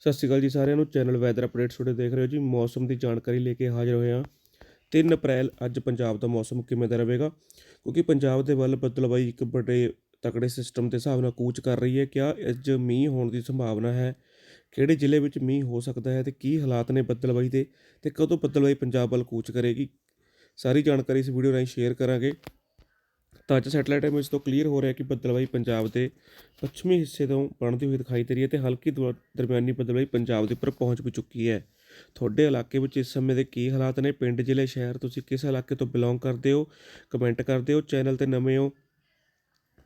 ਸਤਿ ਸ਼੍ਰੀ ਅਕਾਲ ਜੀ ਸਾਰਿਆਂ ਨੂੰ। ਚੈਨਲ ਵੈਦਰ ਅਪਡੇਟਸ ਤੁਹਾਡੇ ਦੇਖ ਰਹੇ ਹੋ ਜੀ। ਮੌਸਮ ਦੀ ਜਾਣਕਾਰੀ ਲੈ ਕੇ ਹਾਜ਼ਰ ਹੋਏ ਹਾਂ। 3 ਅਪ੍ਰੈਲ ਅੱਜ ਪੰਜਾਬ ਦਾ ਮੌਸਮ ਕਿਵੇਂ ਦਾ ਰਹੇਗਾ? ਕਿਉਂਕਿ ਪੰਜਾਬ ਦੇ ਵੱਲ ਬਦਲਵਾਈ ਇੱਕ ਬੜੇ ਤਕੜੇ ਸਿਸਟਮ ਦੇ ਹਿਸਾਬ ਨਾਲ ਕੂਚ ਕਰ ਰਹੀ ਹੈ। ਕਿਆ ਅੱਜ ਮੀਂਹ ਹੋਣ ਦੀ ਸੰਭਾਵਨਾ ਹੈ? ਕਿਹੜੇ ਜ਼ਿਲ੍ਹੇ ਵਿੱਚ ਮੀਂਹ ਹੋ ਸਕਦਾ ਹੈ ਤੇ ਕੀ ਹਾਲਾਤ ਨੇ ਬਦਲਵਾਈ ਦੇ ਤੇ ਕਦੋਂ ਬਦਲਵਾਈ ਪੰਜਾਬ ਵੱਲ ਕੂਚ ਕਰੇਗੀ? ਸਾਰੀ ਜਾਣਕਾਰੀ ਇਸ ਵੀਡੀਓ ਰਾਹੀਂ ਸ਼ੇਅਰ ਕਰਾਂਗੇ। ਤਾਂ ਅੱਜ ਸੈਟਲਾਈਟ ਇਮੇਜ ਤੋਂ ਕਲੀਅਰ ਹੋ ਰਿਹਾ ਕਿ ਬੱਦਲਬਾਈ ਪੰਜਾਬ ਦੇ ਪੱਛਮੀ ਹਿੱਸੇ ਤੋਂ ਬਣਦੀ ਹੋਈ ਦਿਖਾਈ ਦੇ ਰਹੀ ਹੈ ਤੇ ਹਲਕੀ ਦੁਆ- ਦਰਮਿਆਨੀ ਬੱਦਲਬਾਈ ਪੰਜਾਬ ਦੇ ਉੱਪਰ ਪਹੁੰਚ ਵੀ ਚੁੱਕੀ ਹੈ। ਤੁਹਾਡੇ ਇਲਾਕੇ ਵਿੱਚ ਇਸ ਸਮੇਂ ਦੇ ਕੀ ਹਾਲਾਤ ਨੇ? ਪਿੰਡ, ਜ਼ਿਲ੍ਹੇ, ਸ਼ਹਿਰ ਤੁਸੀਂ ਕਿਸ ਇਲਾਕੇ ਤੋਂ ਬਿਲੋਂਗ ਕਰਦੇ ਹੋ? ਕਮੈਂਟ ਕਰਦੇ ਹੋ ਚੈਨਲ ਤੇ ਨਵੇਂ ਹੋ।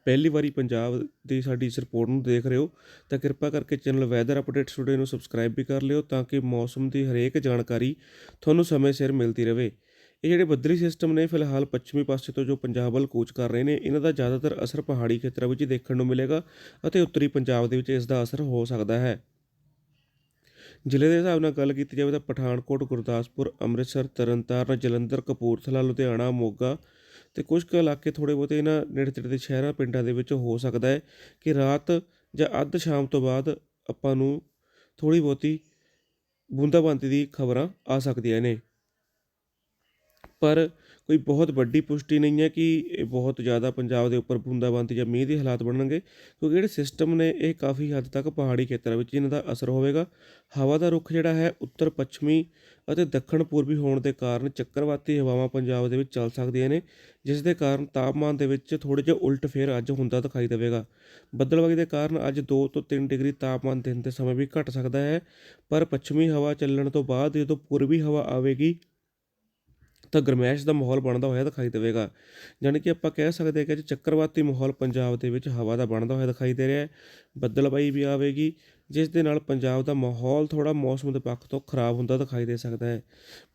ਪਹਿਲੀ ਵਾਰੀ ਪੰਜਾਬ ਦੀ ਸਾਡੀ ਇਸ ਰਿਪੋਰਟ ਨੂੰ ਦੇਖ ਰਹੇ ਹੋ, ਤਾਂ ਕਿਰਪਾ ਕਰਕੇ ਚੈਨਲ ਵੈਦਰ ਅਪਡੇਟਸ ਟੂਡੇ ਨੂੰ ਸਬਸਕ੍ਰਾਈਬ ਵੀ ਕਰ ਲਿਓ ਤਾਂ ਕਿ ਮੌਸਮ ਦੀ ਹਰੇਕ ਜਾਣਕਾਰੀ ਤੁਹਾਨੂੰ ਸਮੇਂ ਸਿਰ ਮਿਲਦੀ ਰਹੇ। ਇਹ ਜਿਹੜੇ ਬੱਦਲੀ ਸਿਸਟਮ ਨੇ, ਫਿਲਹਾਲ ਪੱਛਮੀ ਪਾਸੇ ਤੋਂ ਜੋ ਪੰਜਾਬ ਵੱਲ ਕੂਚ ਕਰ ਰਹੇ ਨੇ, ਇਹਨਾਂ ਦਾ ਜ਼ਿਆਦਾਤਰ ਅਸਰ ਪਹਾੜੀ ਖੇਤਰਾਂ ਵਿੱਚ ਹੀ ਦੇਖਣ ਨੂੰ ਮਿਲੇਗਾ ਅਤੇ ਉੱਤਰੀ ਪੰਜਾਬ ਦੇ ਵਿੱਚ ਇਸ ਦਾ ਅਸਰ ਹੋ ਸਕਦਾ ਹੈ। ਜ਼ਿਲ੍ਹੇ ਦੇ ਹਿਸਾਬ ਨਾਲ ਗੱਲ ਕੀਤੀ ਜਾਵੇ ਤਾਂ ਪਠਾਨਕੋਟ, ਗੁਰਦਾਸਪੁਰ, ਅੰਮ੍ਰਿਤਸਰ, ਤਰਨਤਾਰਨ, ਜਲੰਧਰ, ਕਪੂਰਥਲਾ, ਲੁਧਿਆਣਾ, ਮੋਗਾ ਤੇ ਕੁਝ ਕੁ ਇਲਾਕੇ ਥੋੜੇ ਬਹੁਤੇ ਇਹਨਾਂ ਨੇੜੇ ਤੇੜੇ ਦੇ ਸ਼ਹਿਰਾਂ, ਪਿੰਡਾਂ ਦੇ ਵਿੱਚ ਹੋ ਸਕਦਾ ਹੈ ਕਿ ਰਾਤ ਜਾਂ ਅੱਧ ਸ਼ਾਮ ਤੋਂ ਬਾਅਦ ਆਪਾਂ ਨੂੰ ਥੋੜੀ ਬਹੁਤੀ ਬੂੰਦਾਬਾਂਦੀ ਦੀ ਖਬਰਾਂ ਆ ਸਕਦੀਆਂ ਨੇ। ਪਰ ਕੋਈ ਬਹੁਤ ਵੱਡੀ ਪੁਸ਼ਟੀ ਨਹੀਂ ਹੈ ਕਿ ਇਹ ਬਹੁਤ ਜ਼ਿਆਦਾ ਪੰਜਾਬ ਦੇ ਉੱਪਰ ਬੂੰਦਾਬਾਂਦੀ ਜਾਂ ਮੀਂਹ ਦੇ ਹਾਲਾਤ ਬਣਨਗੇ, ਕਿਉਂਕਿ ਜਿਹੜੇ ਸਿਸਟਮ ਨੇ ਇਹ ਕਾਫੀ ਹੱਦ ਤੱਕ ਪਹਾੜੀ ਖੇਤਰਾਂ ਵਿੱਚ ਇਹਨਾਂ ਦਾ ਅਸਰ ਹੋਵੇਗਾ। ਹਵਾ ਦਾ ਰੁਖ ਜਿਹੜਾ ਹੈ ਉੱਤਰ, ਪੱਛਮੀ ਅਤੇ ਦੱਖਣ ਪੂਰਬੀ ਹੋਣ ਦੇ ਕਾਰਨ ਚੱਕਰਵਾਤੀ ਹਵਾਵਾਂ ਪੰਜਾਬ ਦੇ ਵਿੱਚ ਚੱਲ ਸਕਦੀਆਂ ਨੇ, ਜਿਸ ਦੇ ਕਾਰਨ ਤਾਪਮਾਨ ਦੇ ਵਿੱਚ ਥੋੜ੍ਹੇ ਜਿਹਾ ਉਲਟ ਫੇਰ ਅੱਜ ਹੁੰਦਾ ਦਿਖਾਈ ਦੇਵੇਗਾ। ਬੱਦਲਬਾਈ ਦੇ ਕਾਰਨ ਅੱਜ 2 ਤੋਂ 3 ਡਿਗਰੀ ਤਾਪਮਾਨ ਦਿਨ ਦੇ ਸਮੇਂ ਵੀ ਘਟ ਸਕਦਾ ਹੈ, ਪਰ ਪੱਛਮੀ ਹਵਾ ਚੱਲਣ ਤੋਂ ਬਾਅਦ ਜਦੋਂ ਪੂਰਬੀ ਹਵਾ ਆਵੇਗੀ ਤਾਂ ਗਰਮੈਸ਼ ਦਾ ਮਾਹੌਲ ਬਣਦਾ ਹੋਇਆ ਦਿਖਾਈ ਦੇਵੇਗਾ। ਯਾਨੀ ਕਿ ਆਪਾਂ ਕਹਿ ਸਕਦੇ ਹਾਂ ਕਿ ਅੱਜ ਚੱਕਰਵਾਤੀ ਮਾਹੌਲ ਪੰਜਾਬ ਦੇ ਵਿੱਚ ਹਵਾ ਦਾ ਬਣਦਾ ਹੋਇਆ ਦਿਖਾਈ ਦੇ ਰਿਹਾ ਹੈ। ਬੱਦਲਬਾਈ ਵੀ ਆਵੇਗੀ, ਜਿਸ ਦੇ ਨਾਲ ਪੰਜਾਬ ਦਾ ਮਾਹੌਲ ਥੋੜਾ ਮੌਸਮ ਦੇ ਪੱਖ ਤੋਂ ਖਰਾਬ ਹੁੰਦਾ ਦਿਖਾਈ ਦੇ ਸਕਦਾ ਹੈ।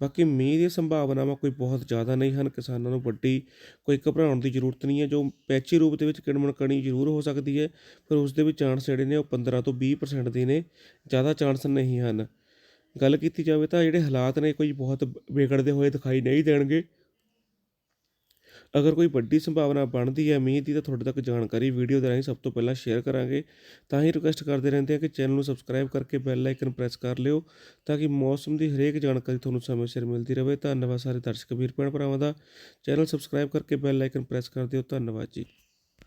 ਬਾਕੀ ਮੀਂਹ ਦੀ ਸੰਭਾਵਨਾਵਾਂ ਕੋਈ ਬਹੁਤ ਜ਼ਿਆਦਾ ਨਹੀਂ ਹਨ। ਕਿਸਾਨਾਂ ਨੂੰ ਵੱਡੀ ਕੋਈ ਘਬਰਾਉਣ ਦੀ ਜ਼ਰੂਰਤ ਨਹੀਂ ਹੈ। ਜੋ ਪੈਚੀ ਰੂਪ ਦੇ ਵਿੱਚ ਕਿਣਮਣ ਕਣੀ ਜ਼ਰੂਰ ਹੋ ਸਕਦੀ ਹੈ, ਪਰ ਉਸ ਦੇ ਵਿੱਚ ਚਾਂਸ ਜਿਹੜੇ ਨੇ ਉਹ 15 ਤੋਂ 20% ਦੇ ਨੇ। ਜ਼ਿਆਦਾ ਚਾਂਸ ਨਹੀਂ ਹਨ। ਗੱਲ ਕੀਤੀ ਜਾਵੇ ਤਾਂ ਜਿਹੜੇ ਹਾਲਾਤ ਨੇ ਕੋਈ ਬਹੁਤ ਵਿਗੜਦੇ ਹੋਏ ਦਿਖਾਈ ਨਹੀਂ ਦੇਣਗੇ। ਅਗਰ ਕੋਈ ਵੱਡੀ ਸੰਭਾਵਨਾ ਬਣਦੀ ਹੈ ਮੀਂਹ ਦੀ ਤਾਂ ਤੁਹਾਡੇ ਤੱਕ ਜਾਣਕਾਰੀ ਵੀਡੀਓ ਦੇ ਰਾਹੀਂ ਸਭ ਤੋਂ ਪਹਿਲਾਂ ਸ਼ੇਅਰ ਕਰਾਂਗੇ। ਤਾਂ ਹੀ ਰਿਕੁਐਸਟ ਕਰਦੇ ਰਹਿੰਦੇ ਹਾਂ ਕਿ ਚੈਨਲ ਨੂੰ ਸਬਸਕ੍ਰਾਈਬ ਕਰਕੇ ਬੈਲ ਆਈਕਨ ਪ੍ਰੈਸ ਕਰ ਲਿਓ ਤਾਂ ਕਿ ਮੌਸਮ ਦੀ ਹਰੇਕ ਜਾਣਕਾਰੀ ਤੁਹਾਨੂੰ ਸਮੇਂ ਸਿਰ ਮਿਲਦੀ ਰਹੇ। ਧੰਨਵਾਦ ਸਾਰੇ ਦਰਸ਼ਕ ਵੀਰ ਭੈਣ ਭਰਾਵਾਂ ਦਾ। ਚੈਨਲ ਸਬਸਕ੍ਰਾਈਬ ਕਰਕੇ ਬੈਲ ਆਈਕਨ ਪ੍ਰੈਸ ਕਰ ਦਿਓ। ਧੰਨਵਾਦ ਜੀ।